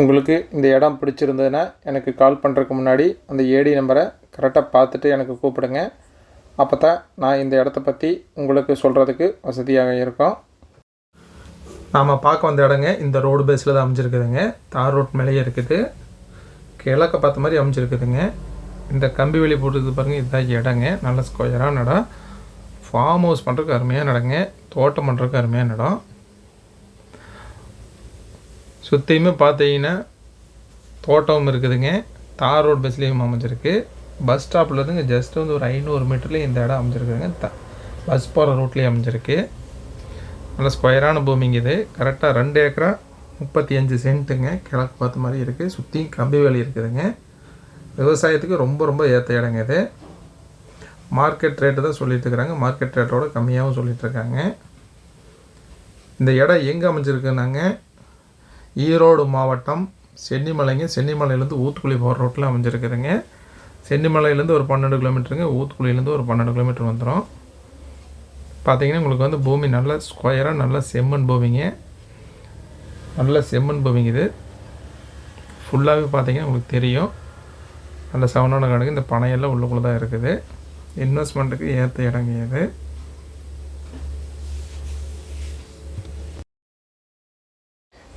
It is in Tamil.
உங்களுக்கு இந்த இடம் பிடிச்சிருந்ததுன்னா எனக்கு கால் பண்ணுறதுக்கு முன்னாடி அந்த ஏடி நம்பரை கரெக்டாக பார்த்துட்டு எனக்கு கூப்பிடுங்க. அப்போ தான் நான் இந்த இடத்த பற்றி உங்களுக்கு சொல்கிறதுக்கு வசதியாக இருக்கும். நாம் பார்க்க வந்த இடங்க இந்த ரோடு பேஸில் தான் அமைஞ்சிருக்குதுங்க. தார் ரோட் மேலேயே இருக்குது. கிழக்க பார்த்த மாதிரி அமைஞ்சிருக்குதுங்க. இந்த கம்பி வெளி போட்டுருக்கு பாருங்கள் இதுதான் இடங்க. நல்ல ஸ்கொயரான இடம். ஃபார்ம் ஹவுஸ் பண்ணுறதுக்கு அருமையான இடங்க. தோட்டம் பண்ணுறதுக்கு அருமையான இடம். சுற்றியுமே பார்த்தீங்கன்னா தோட்டமும் இருக்குதுங்க. தார் ரோடு பஸ்லேயும் அமைஞ்சிருக்கு. பஸ் ஸ்டாப்பில் இருந்துங்க ஜஸ்ட் வந்து ஒரு ஐநூறு மீட்டர்லேயே இந்த இடம் அமைஞ்சிருக்குதுங்க. த பஸ் போகிற ரூட்லேயே அமைஞ்சிருக்கு. நல்ல ஸ்கொயரான பூமிங்க இது. கரெக்டாக ரெண்டு ஏக்கரா முப்பத்தி அஞ்சு சென்ட்டுங்க கிழக்கு பார்த்த மாதிரி இருக்குது சுற்றியும் கம்பி வேலி இருக்குதுங்க. விவசாயத்துக்கு ரொம்ப ரொம்ப ஏற்ற இடங்க இது. மார்க்கெட் ரேட்டு தான் சொல்லிட்டுருக்குறாங்க மார்க்கெட் ரேட்டோட கம்மியாகவும் சொல்லிகிட்ருக்காங்க இந்த இடம் எங்கே அமைஞ்சிருக்குன்னாங்க ஈரோடு மாவட்டம் சென்னிமலைங்க. சென்னிமலையிலேருந்து ஊத்துக்குழி போகிற ரோட்டில் அமைஞ்சிருக்குதுங்க. சென்னிமலையிலேருந்து ஒரு பன்னெண்டு கிலோமீட்டருங்க ஊத்துக்குழியிலேருந்து ஒரு பன்னெண்டு கிலோமீட்டர் வந்துடும் பார்த்தீங்கன்னா உங்களுக்கு வந்து பூமி நல்ல ஸ்கொயராக நல்ல செம்மண் பூமிங்க. நல்ல செம்மண் பூமிங்க இது. ஃபுல்லாகவே பார்த்தீங்கன்னா உங்களுக்கு தெரியும். நல்ல செவனான கணக்கு இந்த பனையெல்லாம் உள்ளுக்குள்ளே தான் இருக்குது. இன்வெஸ்ட்மெண்ட்டுக்கு ஏற்ற இடங்க இது.